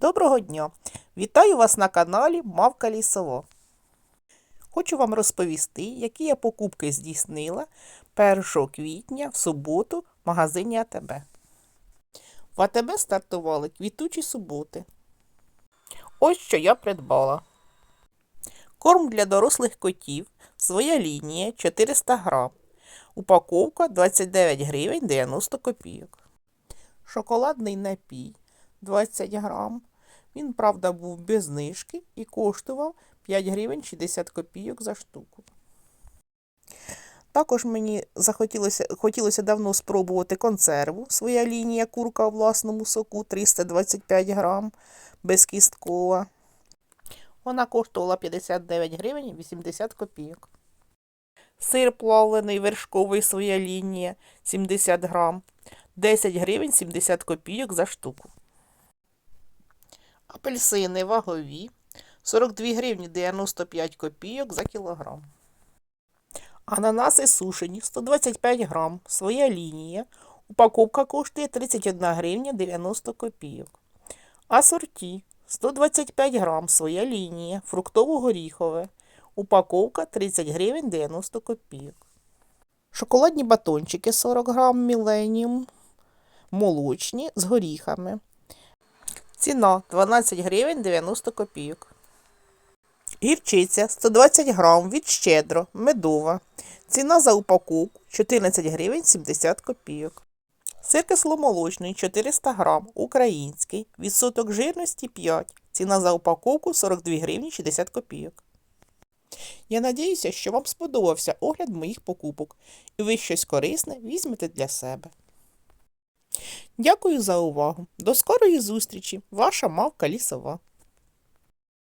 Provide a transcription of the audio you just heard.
Доброго дня! Вітаю вас на каналі Мавка Лісово. Хочу вам розповісти, які я покупки здійснила 1 квітня в суботу в магазині АТБ. В АТБ стартували квітучі суботи. Ось що я придбала. Корм для дорослих котів. Своя лінія 400 грам. Упаковка 29 гривень 90 копійок. Шоколадний напій 20 грам. Він, правда, був без знижки і коштував 5 гривень 60 копійок за штуку. Також мені захотілося хотілося давно спробувати консерву. Своя лінія курка у власному соку 325 грам, безкісткова. Вона коштувала 59 гривень 80 копійок. Сир плавлений вершковий своя лінія 70 грам. 10 гривень 70 копійок за штуку. Апельсини вагові 42 гривні 95 копійок за кілограм. Ананаси сушені 125 грам. Своя лінія. Упаковка коштує 31 гривня 90 копійок. Асорті 125 грам. Своя лінія. Фруктово-горіхове. Упаковка 30 гривень 90 копійок. Шоколадні батончики 40 грам Міленіум. Молочні з горіхами. Ціна 12 гривень 90 копійок. Гірчиця 120 грам від щедро, медова. Ціна за упаковку 14 гривень 70 копійок. Сир кисломолочний 400 грам, український, відсоток жирності 5. Ціна за упаковку 42 гривні 60 копійок. Я надіюся, що вам сподобався огляд моїх покупок і ви щось корисне візьмете для себе. Дякую за увагу. До скорої зустрічі. Ваша мавка лісова.